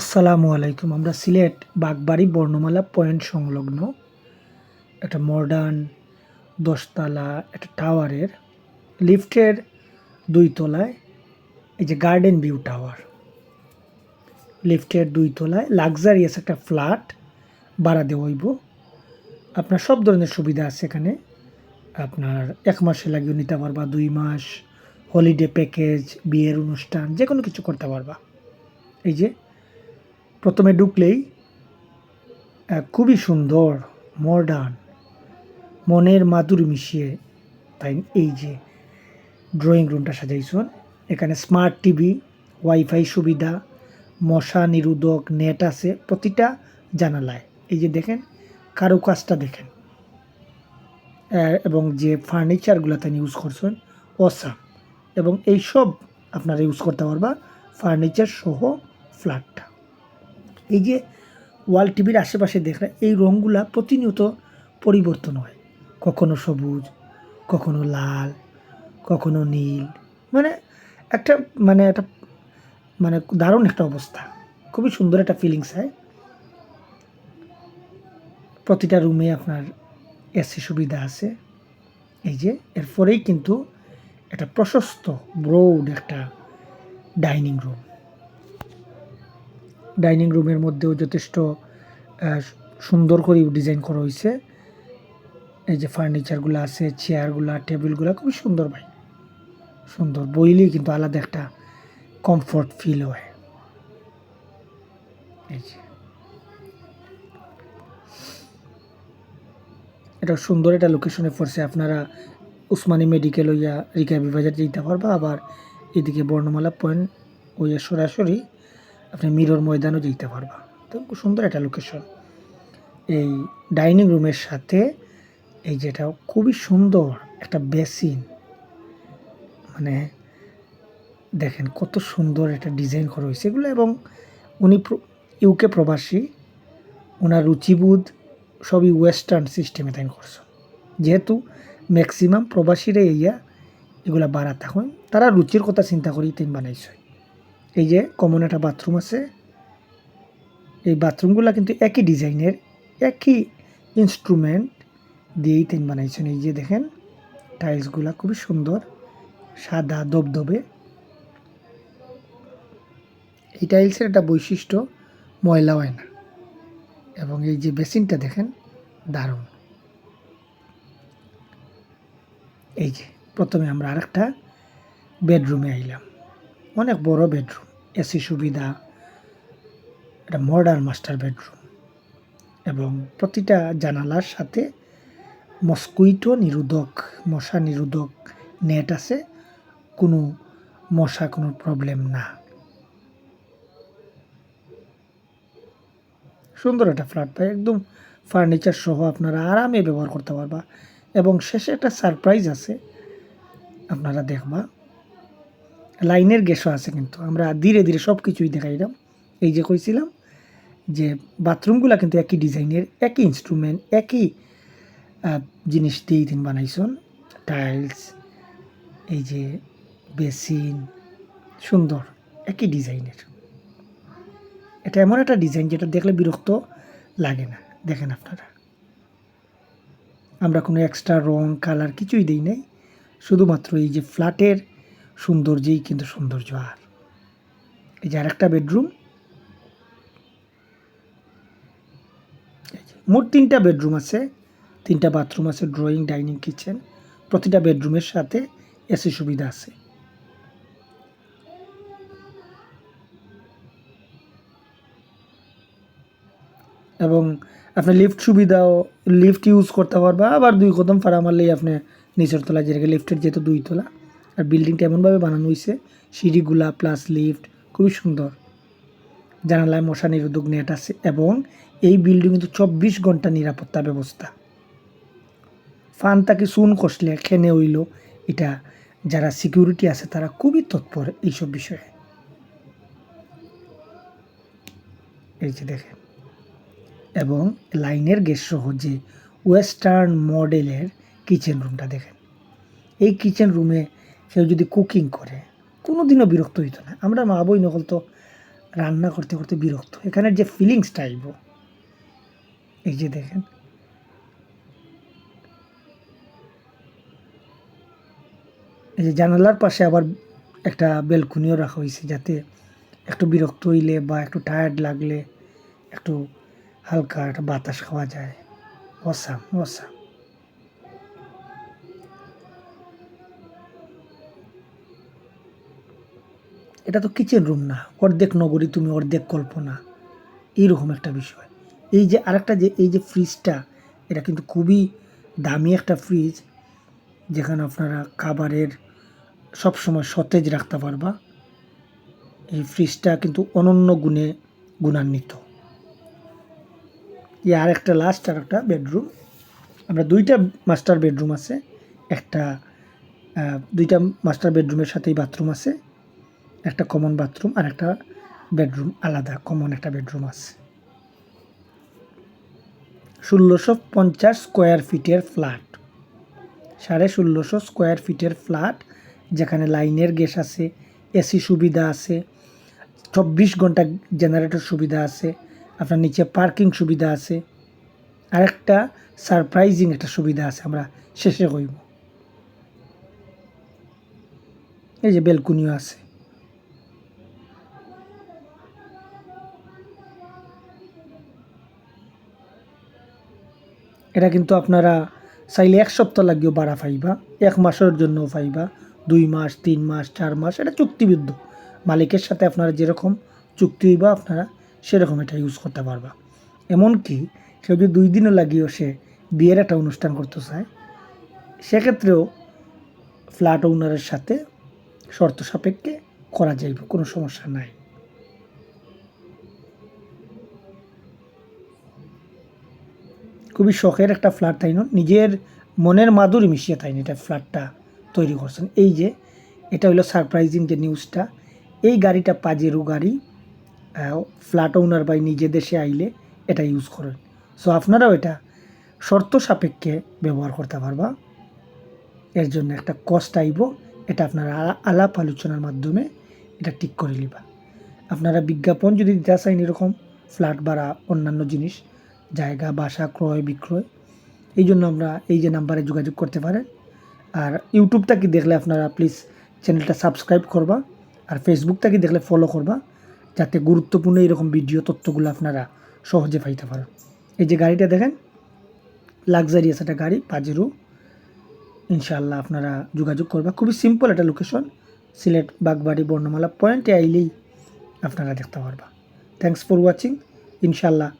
আসসালামু আলাইকুম। আমরা সিলেট বাগবাড়ি বর্ণমালা পয়েন্ট সংলগ্ন একটা মডার্ন দশতলা একটা টাওয়ারের লিফটের দুই তলায় এই যে গার্ডেন ভিউ টাওয়ার লিফটের দুই তলায় লাক্সারিয়াস একটা ফ্ল্যাট ভাড়া দেওয়া হইব। আপনার সব ধরনের সুবিধা আছে এখানে। আপনার এক মাসে লাগিয়ে নিতে পারবা, দুই মাস হলিডে প্যাকেজ বিয়ের অনুষ্ঠান যে কোনো কিছু করতে পারবা। এই যে প্রথমে ঢুকলেই খুবই সুন্দর মডার্ন মনের মাধুরী মিশিয়ে, তাই এই যে ড্রয়িং রুমটা সাজাইছুন। এখানে স্মার্ট টিভি ওয়াইফাই সুবিধা, মশা নিরোধক নেট আছে প্রতিটা জানালায়। এই যে দেখেন, কারুকাজটা দেখেন। এবং যে ফার্নিচারগুলো তাই ইউজ করছেন অসাম এবং এই সব আপনারা ইউজ করতে পারবা ফার্নিচার সহ ফ্ল্যাটটা এই যে ওয়াল টিভির আশেপাশে দেখলে এই রঙগুলা প্রতিনিয়ত পরিবর্তন হয়। কখনো সবুজ, কখনো লাল, কখনো নীল। মানে একটা মানে একটা মানে দারুণ একটা অবস্থা। খুবই সুন্দর একটা ফিলিংস হয়। প্রতিটা রুমে আপনার এসি সুবিধা আছে। এই যে, এরপরেই কিন্তু একটা প্রশস্ত ব্রোড একটা ডাইনিং রুম ডাইনিং রুমের মধ্যেও যথেষ্ট সুন্দর করে ডিজাইন করা হয়েছে। এই যে ফার্নিচারগুলো আছে, চেয়ারগুলা, টেবিলগুলো খুবই সুন্দর ভাই। সুন্দর বইলেই কিন্তু আলাদা একটা কমফোর্ট ফিল হয়। এই যে। এটা সুন্দর একটা লোকেশনে পড়ছে। আপনারা উসমানী মেডিকেল হইয়া রিকাবি বাজার যেতে পারবা আবার এদিকে বর্ণমালা পয়েন্ট হইয়া সরাসরি আপনি মিরর ময়দানও যেতে পারবা। তো খুব সুন্দর একটা লোকেশন এই ডাইনিং রুমের সাথে এই যেটা খুবই সুন্দর একটা বেসিন মানে দেখেন কত সুন্দর একটা ডিজাইন করা হয়েছে। এগুলো এবং উনি ইউকে প্রবাসী। ওনার রুচিবোধ সবই ওয়েস্টার্ন সিস্টেমে তাই করছে যেহেতু ম্যাক্সিমাম প্রবাসীরা এইয়া এগুলা বাড়া তখন তারা রুচির কথা চিন্তা করেই তিন বানাইছে। এই যে কমন একটা বাথরুম আছে। এই বাথরুমগুলো কিন্তু একই ডিজাইনের, একই ইনস্ট্রুমেন্ট দিয়েই তিনি বানাইছেন। এই যে দেখেন টাইলসগুলা খুবই সুন্দর, সাদা দবদবে এই টাইলসের একটা বৈশিষ্ট্য, ময়লা হয় না। এবং এই যে বেসিনটা দেখেন, দারুণ। এই যে, প্রথমে আমরা আরেকটা বেডরুমে আইলাম। অনেক বড় বেডরুম, এসি সুবিধা, একটা মডার্ন মাস্টার বেডরুম এবং প্রতিটা জানালার সাথে মস্কুইটো নিরোধক মশা নিরোধক নেট আছে, কোনো মশা কোনো প্রবলেম না। সুন্দর একটা ফ্ল্যাট ভাই, একদম ফার্নিচার সহ আপনারা আরামে ব্যবহার করতে পারবা এবং শেষে একটা সারপ্রাইজ আছে, আপনারা দেখবা। লাইনের গ্যাসও আছে কিন্তু। আমরা ধীরে ধীরে সব কিছুই দেখাইলাম এই যে কইছিলাম যে বাথরুমগুলো কিন্তু একই ডিজাইনের, একই ইনস্ট্রুমেন্ট একই জিনিস দিয়েই তিনি বানাইছেন। টাইলস এই যে বেসিন, সুন্দর, একই ডিজাইনের। এটা এমন একটা ডিজাইন যেটা দেখলে বিরক্ত লাগে না। দেখেন আপনারা। আমরা কোনো এক্সট্রা রং কালার কিছুই দিই নাই। শুধুমাত্র এই যে ফ্ল্যাটের সৌন্দর্যেই কিন্তু সৌন্দর্য আর। এই যে আরেকটা বেডরুম। মোট তিনটা বেডরুম আছে, তিনটা বাথরুম আছে, ড্রয়িং, ডাইনিং, কিচেন। প্রতিটা বেডরুমের সাথে এসি সুবিধা আছে। এবং আপনি লিফট সুবিধাও লিফট ইউজ করতে পারবা, আবার দুই কদম ফাড়া মারলেই আপনি নিচের তলা যেটাকে লিফটের যেহেতু দুই তলা আর বিল্ডিংটা এমনভাবে বানানো হয়েছে সিঁড়িগুলা প্লাস লিফট খুবই সুন্দর। জানালায় মশা নিরোধক নেট আছে এবং এই বিল্ডিং কিন্তু চব্বিশ ঘণ্টা নিরাপত্তা ব্যবস্থা। ফান তাকে সুন কষলে, খেনে হইল। এটা যারা সিকিউরিটি আছে, তারা খুবই তৎপর এইসব বিষয়ে। এই যে দেখেন। এবং লাইনের গ্যাস সহ যে ওয়েস্টার্ন মডেলের কিচেন রুমটা দেখেন। এই কিচেন রুমে কেউ যদি কুকিং করে কোনো দিনও বিরক্ত হইতো না। আমরা মা বই নকল তো রান্না করতে করতে বিরক্ত। এখানের যে ফিলিংসটা আইব এই যে দেখেন। এই যে জানালার পাশে আবার একটা বেলকুনিও রাখা হয়েছে যাতে একটু বিরক্ত হইলে বা একটু টায়ার্ড লাগলে একটু হালকা একটা বাতাস খাওয়া যায়। Awesome awesome. এটা তো কিচেন রুম না। অর্ধেক নগরী, তুমি অর্ধেক কল্পনা। এইরকম একটা বিষয়। এই যে আরেকটা যে, এই যে ফ্রিজটা এটা কিন্তু খুবই দামি একটা ফ্রিজ যেখানে আপনারা খাবারের সবসময় সতেজ রাখতে পারবা। এই ফ্রিজটা কিন্তু অনন্য গুণে গুণান্বিত। এই আর একটা লাস্ট আর একটা বেডরুম আমরা দুইটা মাস্টার বেডরুম আছে। একটা দুইটা মাস্টার বেডরুমের সাথেই বাথরুম আছে। একটা কমন বাথরুম আর একটা বেডরুম আলাদা কমন একটা বেডরুম আছে। ষোলোশো পঞ্চাশ স্কোয়ার ফিটের ফ্ল্যাট সাড়ে ষোলোশো স্কোয়ার ফিটের ফ্ল্যাট যেখানে লাইনের গ্যাস আছে, এসি সুবিধা আছে, চব্বিশ ঘণ্টা জেনারেটর সুবিধা আছে, আপনার নিচে পার্কিং সুবিধা আছে আরেকটা সারপ্রাইজিং একটা সুবিধা আছে, আমরা শেষে কইব। এই যে বেলকুনিও আছে। এটা কিন্তু আপনারা চাইলে এক সপ্তাহ লাগিয়েও বাড়া পাইবা, এক মাসের জন্যও পাইবা, দুই মাস, তিন মাস, চার মাস, এটা চুক্তিবিদ্ধ। মালিকের সাথে আপনারা যেরকম চুক্তি হইবা, আপনারা সেরকম এটা ইউজ করতে পারবা। এমনকি কেউ যদি দুই দিনও লাগিয়েও সে বিয়ের একটা অনুষ্ঠান করতে চায়, সেক্ষেত্রেও ফ্ল্যাট ওনারের সাথে শর্ত সাপেক্ষে করা যাইব, কোনো সমস্যা নাই। খুবই শখের একটা ফ্ল্যাট তাই নিজের মনের মাধুরী মিশিয়ে তাই না এটা ফ্ল্যাটটা তৈরি করছেন। এই যে, এটা হলো সারপ্রাইজিং যে নিউজটা এই গাড়িটা পাজেরু গাড়ি ফ্ল্যাট ওনার বাই নিজে দেশে আইলে এটা ইউজ করেন। সো আপনারাও এটা শর্ত সাপেক্ষে ব্যবহার করতে পারবা। এর জন্য একটা কস্ট আইব, এটা আপনারা আলাপ আলোচনার মাধ্যমে এটা ঠিক করে নিবা। আপনারা বিজ্ঞাপন যদি দিতে চান এরকম ফ্ল্যাট ভাড়া অন্যান্য জিনিস জায়গা, বাসা, ক্রয়, বিক্রয়। এই জন্য আমরা এই যে নাম্বারে যোগাযোগ করতে পারেন। আর ইউটিউবটা কি দেখলে আপনারা প্লিজ চ্যানেলটা সাবস্ক্রাইব করবা। আর ফেসবুকটা কি দেখলে ফলো করবা। যাতে গুরুত্বপূর্ণ এরকম ভিডিও তথ্যগুলো আপনারা সহজে পাইতে পারেন। এই যে গাড়িটা দেখেন লাক্সারিয়াস একটা গাড়ি পাজেরো ইনশাআল্লাহ আপনারা যোগাযোগ করবা। খুবই সিম্পল একটা লোকেশন সিলেট, বাগবাড়ি, বর্ণমালা পয়েন্টে আইলেই আপনারা দেখতে পারবা। থ্যাংকস ফর ওয়াচিং ইনশাআল্লাহ